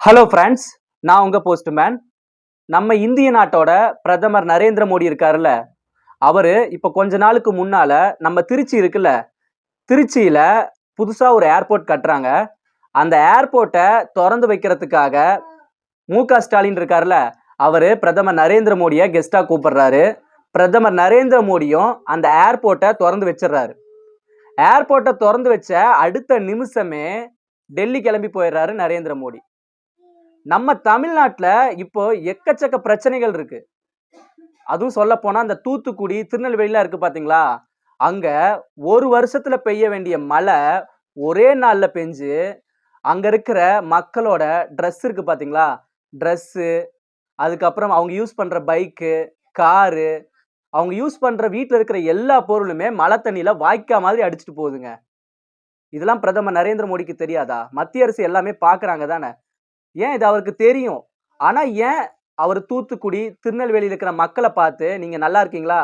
Hello friends நான் உங்கள் postman நம்ம இந்திய நாட்டோட பிரதமர் நரேந்திர மோடி இருக்காருல்ல? அவர் இப்போ கொஞ்ச நாளுக்கு முன்னால் நம்ம திருச்சி இருக்குல்ல? திருச்சியில் புதுசாக ஒரு ஏர்போர்ட் கட்டுறாங்க. அந்த ஏர்போர்ட்டை திறந்து வைக்கிறதுக்காக மு க ஸ்டாலின் இருக்காருல்ல? அவர் பிரதமர் நரேந்திர மோடியை கெஸ்ட்டாக கூப்பிடுறாரு. பிரதமர் நரேந்திர மோடியும் அந்த ஏர்போர்ட்டை திறந்து வச்சிடுறாரு. ஏர்போர்ட்டை திறந்து வச்ச அடுத்த நிமிஷமே டெல்லி கிளம்பி போயிடுறாரு நரேந்திர மோடி. நம்ம தமிழ்நாட்டில் இப்போ எக்கச்சக்க பிரச்சனைகள் இருக்கு. அதுவும் சொல்ல போனால் அந்த தூத்துக்குடி திருநெல்வேலிலாம் இருக்கு பார்த்தீங்களா அங்கே ஒரு வருஷத்தில் பெய்ய வேண்டிய மழை ஒரே நாளில் பெஞ்சு அங்கே இருக்கிற மக்களோட ட்ரெஸ் இருக்கு பார்த்தீங்களா ட்ரெஸ்ஸு அதுக்கப்புறம் அவங்க யூஸ் பண்ணுற பைக்கு காரு அவங்க யூஸ் பண்ணுற வீட்டில் இருக்கிற எல்லா பொருளுமே மழை தண்ணியில் வாய்க்கா மாதிரி அடிச்சிட்டு போகுதுங்க. இதெல்லாம் பிரதமர் நரேந்திர மோடிக்கு தெரியாதா? மத்திய அரசு எல்லாமே பார்க்குறாங்க தானே? ஏன் இது அவருக்கு தெரியும்? ஆனால் ஏன் அவர் தூத்துக்குடி திருநெல்வேலியில் இருக்கிற மக்களை பார்த்து நீங்கள் நல்லா இருக்கீங்களா?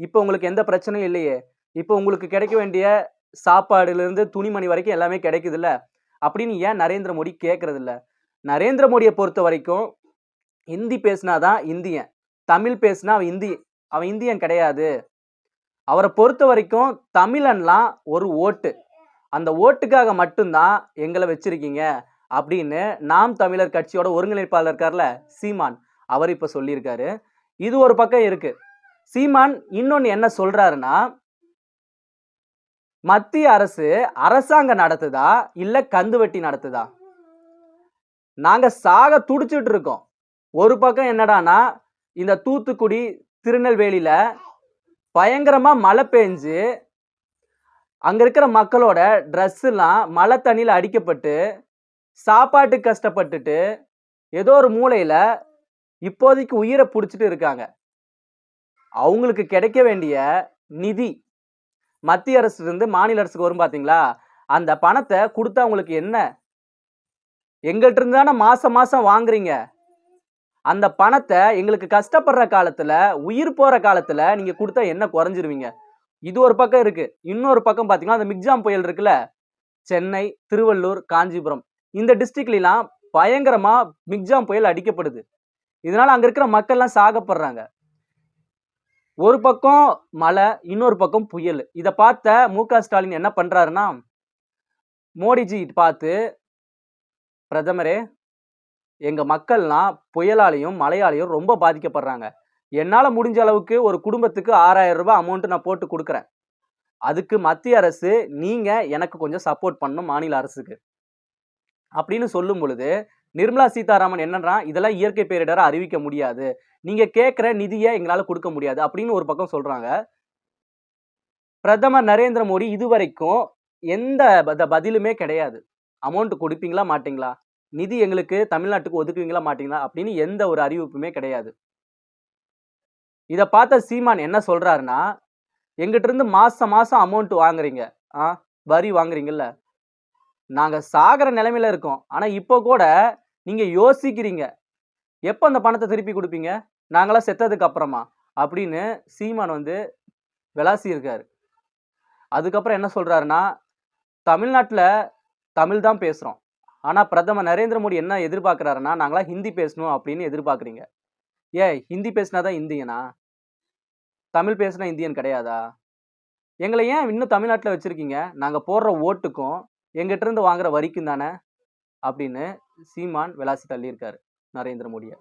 இப்போ உங்களுக்கு எந்த பிரச்சனையும் இல்லையே. இப்போ உங்களுக்கு கிடைக்க வேண்டிய சாப்பாடுலேருந்து துணிமணி வரைக்கும் எல்லாமே கிடைக்குதுல்ல? அப்படின்னு ஏன் நரேந்திர மோடி கேட்குறதில்ல நரேந்திர மோடியை பொறுத்த வரைக்கும் ஹிந்தி பேசினாதான் இந்தியன். தமிழ் பேசினா அவன் இந்தி அவன் இந்தியன் கிடையாது. அவரை பொறுத்த வரைக்கும் தமிழன்லாம் ஒரு ஓட்டு. அந்த ஓட்டுக்காக மட்டும்தான் எங்களை வச்சுருக்கீங்க. அப்படின்னு நாம் தமிழர் கட்சியோட ஒருங்கிணைப்பாளர் இருக்கார்ல சீமான் அவர் இப்ப சொல்லியிருக்காரு. இது ஒரு பக்கம் இருக்கு. சீமான் இன்னொன்னு என்ன சொல்றாருன்னா மத்திய அரசு அரசாங்கம் நடத்துதா இல்ல கந்துவட்டி நடத்துதா? நாங்க சாக துடிச்சிட்டு இருக்கோம். ஒரு பக்கம் என்னடானா இந்த தூத்துக்குடி திருநெல்வேலியில பயங்கரமா மழை பெஞ்சு அங்க இருக்கிற மக்களோட ட்ரெஸ் எல்லாம் மழை தண்ணியில அடிக்கப்பட்டு சாப்பாட்டு கஷ்டப்பட்டுட்டு ஏதோ ஒரு மூலையில் இப்போதைக்கு உயிரை பிடிச்சிட்டு இருக்காங்க. அவங்களுக்கு கிடைக்க வேண்டிய நிதி மத்திய அரசுலேருந்து மாநில அரசுக்கு வரும் பார்த்தீங்களா அந்த பணத்தை கொடுத்தா உங்களுக்கு என்ன? எங்கள்கிட்ட தானே மாதம் மாதம் வாங்குறீங்க. அந்த பணத்தை எங்களுக்கு கஷ்டப்படுற காலத்தில் உயிர் போகிற காலத்தில் நீங்கள் கொடுத்தா என்ன குறைஞ்சிருவீங்க? இது ஒரு பக்கம் இருக்குது இன்னொரு பக்கம் பார்த்தீங்கன்னா அந்த மிக்ஜாம் புயல் இருக்குல்ல? சென்னை திருவள்ளூர் காஞ்சிபுரம். இந்த டிஸ்ட்ரிக்ட்லாம் பயங்கரமாக மிக்ஜாம் புயல் அடிக்கப்படுது. இதனால் அங்கே இருக்கிற மக்கள்லாம் சாகப்படுறாங்க. ஒரு பக்கம் மழை இன்னொரு பக்கம் புயல். இதை பார்த்த மு க ஸ்டாலின் என்ன பண்ணுறாருன்னா மோடிஜி பார்த்து பிரதமரே எங்கள் மக்கள்லாம் புயலாலையும் மழையாலையும் ரொம்ப பாதிக்கப்படுறாங்க. என்னால் முடிஞ்ச அளவுக்கு ஒரு குடும்பத்துக்கு ஆறாயிரம் ரூபாய் அமௌண்ட் நான் போட்டு கொடுக்குறேன். அதுக்கு மத்திய அரசு நீங்கள் எனக்கு கொஞ்சம் சப்போர்ட் பண்ணணும் மாநில அரசுக்கு. அப்படின்னு சொல்லும் பொழுது நிர்மலா சீதாராமன் என்னன்றா இதெல்லாம் இயற்கை பேரிடரை அறிவிக்க முடியாது. நீங்க கேட்குற நிதியை எங்களால் கொடுக்க முடியாது அப்படின்னு ஒரு பக்கம் சொல்றாங்க. பிரதமர் நரேந்திர மோடி இதுவரைக்கும் எந்த பதிலுமே கிடையாது. அமௌண்ட் கொடுப்பீங்களா மாட்டீங்களா? நிதி எங்களுக்கு தமிழ்நாட்டுக்கு ஒதுக்குவீங்களா மாட்டீங்களா? அப்படின்னு எந்த ஒரு அறிவிப்புமே கிடையாது. இதை பார்த்த சீமான் என்ன சொல்றாருன்னா எங்கிட்ட இருந்து மாசம் மாசம் அமௌண்ட் வாங்குறீங்க. ஆ வரி வாங்குறீங்கல்ல. நாங்கள் சாகிற நிலைமையில இருக்கோம். ஆனால் இப்போ கூட நீங்கள் யோசிக்கிறீங்க. எப்போ அந்த பணத்தை திருப்பி கொடுப்பீங்க? நாங்களாம் செத்ததுக்கு அப்புறமா? அப்படின்னு சீமான் வந்து விளாசி இருக்கார். அதுக்கப்புறம் என்ன சொல்கிறாருன்னா தமிழ்நாட்டில் தமிழ் தான் பேசுகிறோம் ஆனால் பிரதமர் நரேந்திர மோடி என்ன எதிர்பார்க்குறாருன்னா நாங்களாம் ஹிந்தி பேசணும் அப்படின்னு எதிர்பார்க்குறீங்க. ஏ ஹிந்தி பேசினா தான் இந்தியனா? தமிழ் பேசினா இந்தியன் கிடையாதா? எங்களை ஏன் இன்னும் தமிழ்நாட்டில் வச்சுருக்கீங்க? நாங்கள் போடுற ஓட்டுக்கும் எங்கிட்ட இருந்து வாங்குற வரிக்கும் தானே அப்படின்னு சீமான் விளாசி தள்ளியிருக்காரு நரேந்திர மோடியை.